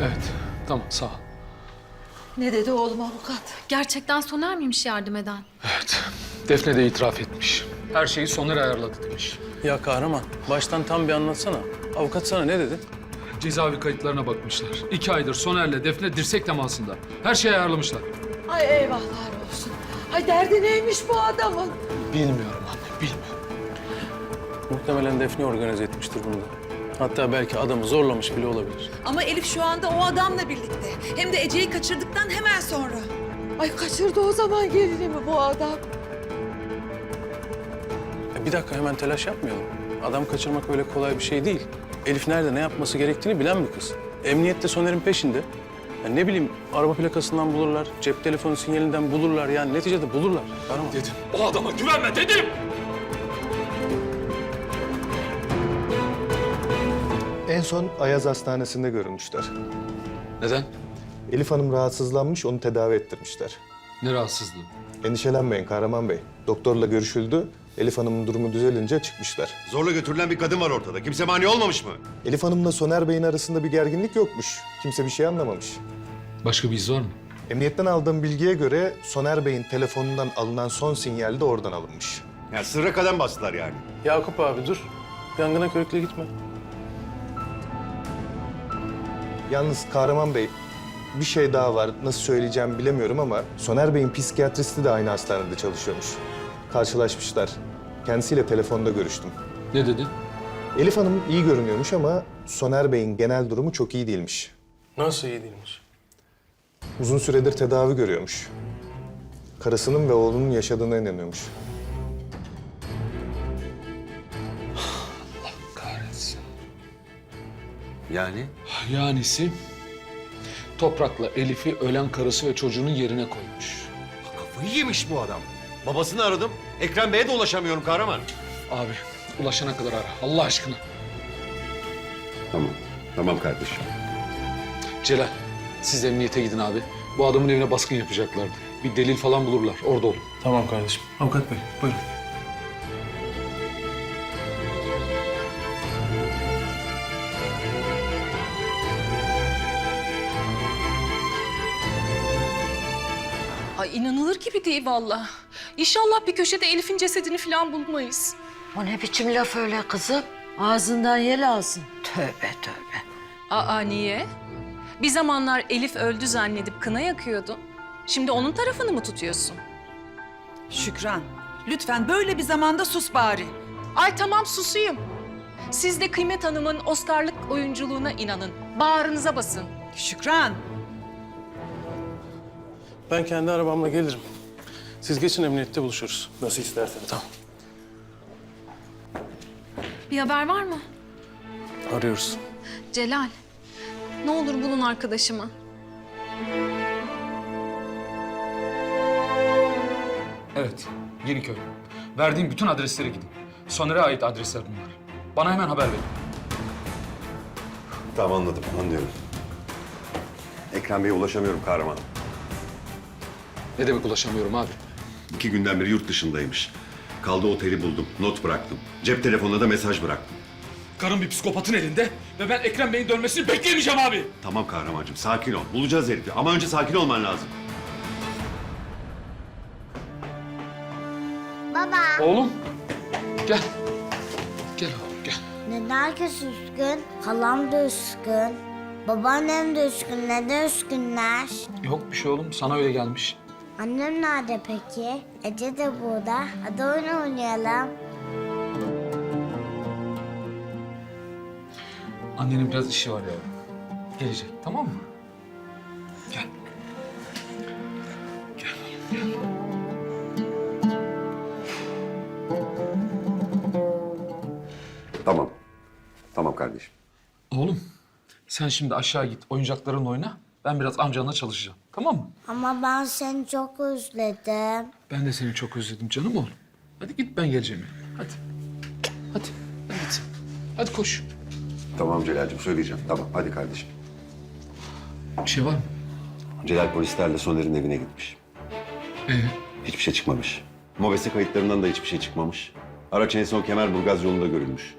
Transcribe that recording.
Evet. Tamam sağ ol. Ne dedi oğlum avukat? Gerçekten Soner miymiş yardım eden? Evet. Defne de itiraf etmiş. Her şeyi Soner ayarladı demiş. Ya kahraman, baştan tam bir anlatsana. Avukat sana ne dedi? Cezaevi kayıtlarına bakmışlar. İki aydır Soner'le Defne dirsek temasında. Her şeyi ayarlamışlar. Ay eyvahlar olsun. Ay derdi neymiş bu adamın? Bilmiyorum anne, bilmiyorum. Muhtemelen Defne organize etmiştir bunu da. Hatta belki adamı zorlamış bile olabilir. Ama Elif şu anda o adamla birlikte. Hem de Ece'yi kaçırdıktan hemen sonra. Ay kaçırdı o zaman gelinimi bu adam. E bir dakika hemen telaş yapmayalım. Adam kaçırmak öyle kolay bir şey değil. Elif nerede ne yapması gerektiğini bilen bir kız. Emniyette Soner'in peşinde. Ya ne bileyim araba plakasından bulurlar, cep telefonu sinyalinden bulurlar. Yani neticede bulurlar. Kahraman. Dedim. O adama güvenme dedim. En son Ayaz Hastanesi'nde görülmüşler. Neden? Elif Hanım rahatsızlanmış, onu tedavi ettirmişler. Ne rahatsızlığı? Endişelenmeyin Kahraman Bey. Doktorla görüşüldü. Elif Hanım'ın durumu düzelince çıkmışlar. Zorla götürülen bir kadın var ortada. Kimse mani olmamış mı? Elif Hanım'la Soner Bey'in arasında bir gerginlik yokmuş. Kimse bir şey anlamamış. Başka bir iz var mı? Emniyetten aldığım bilgiye göre Soner Bey'in telefonundan alınan son sinyal de oradan alınmış. Ya sırra kadem bastılar yani. Yakup abi dur. Yangına körükle gitme. Yalnız Kahraman Bey, bir şey daha var. Nasıl söyleyeceğim bilemiyorum ama Soner Bey'in psikiyatristi de aynı hastanede çalışıyormuş. Karşılaşmışlar. Kendisiyle telefonda görüştüm. Ne dedi? Elif Hanım iyi görünüyormuş ama Soner Bey'in genel durumu çok iyi değilmiş. Nasıl iyi değilmiş? Uzun süredir tedavi görüyormuş. Karısının ve oğlunun yaşadığına inanıyormuş. Yani? Yanisi toprakla Elif'i ölen karısı ve çocuğunun yerine koymuş. Kafayı yemiş bu adam. Babasını aradım. Ekrem Bey'e de ulaşamıyorum kahraman. Abi ulaşana kadar ara. Allah aşkına. Tamam. Tamam kardeşim. Celal siz emniyete gidin abi. Bu adamın evine baskın yapacaklardı. Bir delil falan bulurlar. Orada olun. Tamam kardeşim. Avukat bey buyurun. Ay inanılır gibi değil vallahi. İnşallah bir köşede Elif'in cesedini falan bulmayız. O ne biçim laf öyle kızım? Ağzından yel alsın. Tövbe tövbe. Aa niye? Bir zamanlar Elif öldü zannedip kına yakıyordun. Şimdi onun tarafını mı tutuyorsun? Şükran, lütfen böyle bir zamanda sus bari. Ay tamam susayım. Siz de Kıymet Hanım'ın Oscar'lık oyunculuğuna inanın. Bağrınıza basın. Şükran, Ben kendi arabamla gelirim. Siz geçin emniyette buluşuruz. Nasıl isterseniz. Tamam. Bir haber var mı? Arıyoruz. Celal, ne olur bulun arkadaşımı. Evet. Yeniköy. Verdiğim bütün adreslere gidin. Soner'e ait adresler bunlar. Bana hemen haber verin. Tamam anladım. Anlıyorum. Ekrem Bey'e ulaşamıyorum kahraman. Ne demek ulaşamıyorum abi? İki günden beri yurt dışındaymış. Kaldığı oteli buldum. Not bıraktım. Cep telefonuna da mesaj bıraktım. Karım bir psikopatın elinde ve ben Ekrem Bey'in dönmesini bekleyemeyeceğim abi. Tamam kahramancığım. Sakin ol. Bulacağız herifi. Ama önce sakin olman lazım. Baba, Oğlum. Gel. Gel oğlum gel. neden herkes üzgün? Halam da üzgün. Babaannem de üzgün. Neden üzgünler? Yok bir şey oğlum. Sana öyle gelmiş. Annem nerede peki? Ece de burada. Hadi oyun oynayalım. Annenin biraz işi var yavrum. Gelecek tamam mı? Gel. Gel gel. Tamam. Tamam kardeşim. Oğlum sen şimdi aşağı git oyuncaklarınla oyna. Ben biraz amcanla çalışacağım. Tamam mı? Ama ben seni çok özledim. Ben de seni çok özledim canım oğlum. Hadi git ben geleceğim. yani. Hadi. Hadi. Hadi git. Hadi koş. Tamam Celal'cim söyleyeceğim. Tamam hadi kardeşim. Bir şey var mı? Celal polislerle Soner'in evine gitmiş. Ee, Hiçbir şey çıkmamış. Mobese kayıtlarından da hiçbir şey çıkmamış. Araç en son Kemerburgaz yolunda görülmüş.